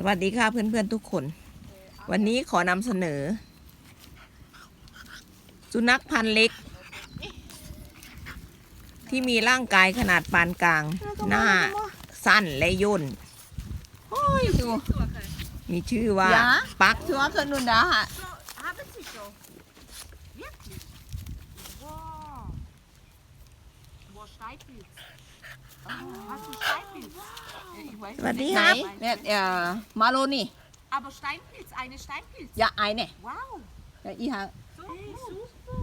สวัสดีค่ะเพื่อนๆทุกคน วันนี้ขอนำเสนอ สุนัขพันธุ์เล็ก ที่มีร่างกายขนาดปานกลาง หน้าสั้นและย่นโอ้ยดูมีชื่อว่า Ja ปักชัวขึ้นนู่นนะฮะ สวัสดี nicht. คไหนรับ เนี่ยเอ่อมาโลนี่ Aber Steinpilz, eine Steinpilz. อย่าไอเนี่ย Wow. อย่าอีหา Hey, super.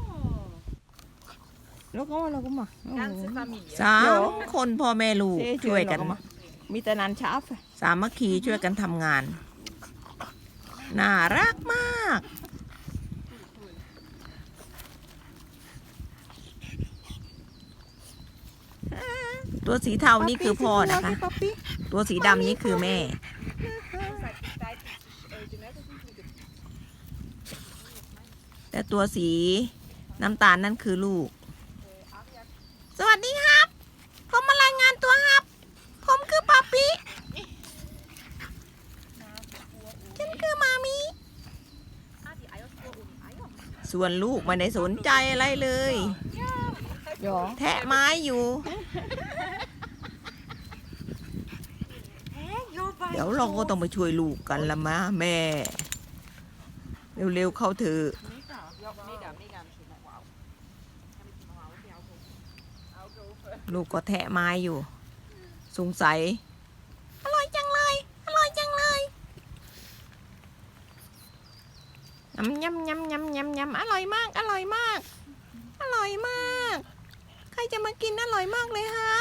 แล้วก็แล้วก็มา Ganze Familie. สามคนพ่อแม่ลูกช่วยกัน มีแต่นันชาฟสามัคคีช่วยกันทำงาน น่ารักมาก ตัวสีเทานี่คือพ่อนะคะ ตัวสีดำนี่คือแม่ แต่ตัวสีน้ำตาลนั่นคือลูก สวัสดีครับ ผมมารายงานตัวครับ ผมคือปาปิฉันคือมามี Ah, die Eierspur ohne Eier. ส่วนลูกไม่ได้สนใจอะไรเลยหยองแทะไม้อยู่ Hä? Ja, weil เดี๋ยวเราก็ต้องไปช่วยลูกกันละมะแม่ เร็วๆเข้าเถอะลูกก็แทะไม้อยู่ สงสัย อร่อยจังเลย อร่อยจังเลยยำยำยำยำยำยำอร่อยมาก อร่อยมาก อร่อยมาก ใครจะมากินอร่อยมากเลยฮะ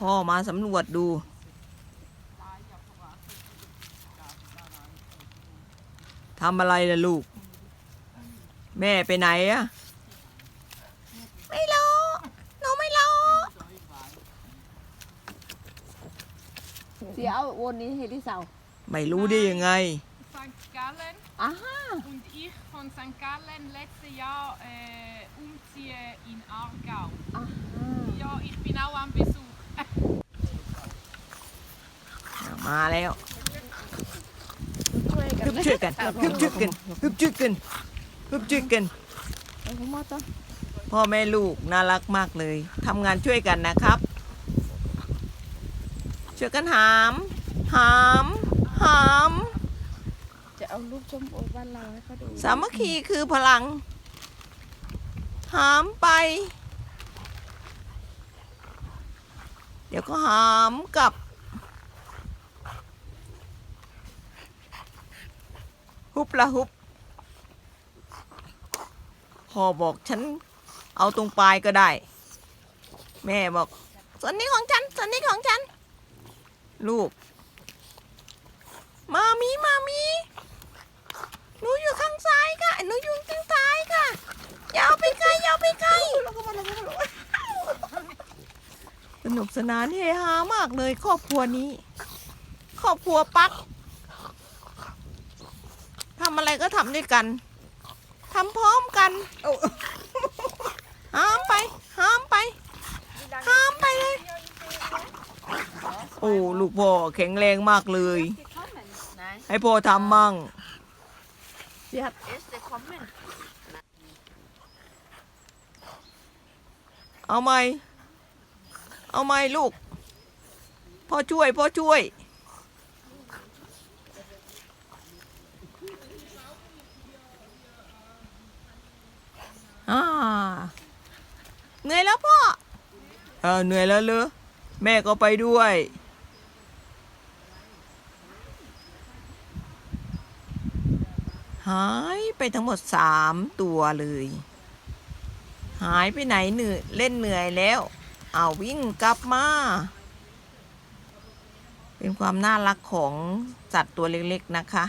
พ่อมาสำรวจดู ทำอะไรล่ะลูก แม่ไปไหนอะไม่รู้หนูไม่รู้เสียเอาวนนี้ให้ที่เสาไม่รู้ได้ยังไง St. Gallen อ่า und ich von St. Gallen letztes Jahr äh, umziehe in Aargau. Ja, ich bin auch am Besuch. มาแล้วช่วยกันฮึบช่วยกันฮึบช่วยกันฮึบช่วยกันฮึบช่วยกันเอาผมมาต่อพ่อแม่ลูกน่ารักมากเลยทำงานช่วยกันนะครับ ช่วยกันหามหามหามจะเอาลูกชมโอบ้านเราให้เขาดูสามัคคีคือพลัง หามไป เดี๋ยวก็หามกลับ ฮุบละฮุบพ่อบอกฉันเอาตรงปลายก็ได้ แม่บอก ส่วนนี้ของฉัน ส่วนนี้ของฉัน ลูก มามีมามีหนูอยู่ข้างซ้ายค่ะหนูอยู่ข้างซ้ายค่ะอย่าเอาไปไกลอย่าเอาไปไกลสนุกสนานเฮฮามากเลยครอบครัวนี้ ครอบครัวปักำอะไรก็ทำด้วยกันทำพร้อมกันห้ามไปห้ามไปห้ามไปเลย โอ้ลูกพ่อแข็งแรงมากเลย Nein, ให้พ่อทำมั่ง erst der kommen. เอาไหมเอาไหมลูก พ่อช่วย พ่อช่วย อ่าเหนื่อยแล้วพ่อเออเหนื่อยแล้วเหรอแม่ก็ไปด้วย หายไปทั้งหมดสามตัวเลย หายไปไหนเหนื่อยเล่นเหนื่อยแล้ว เอาวิ่งกลับมา เป็นความน่ารักของสัตว์ตัวเล็กๆนะคะ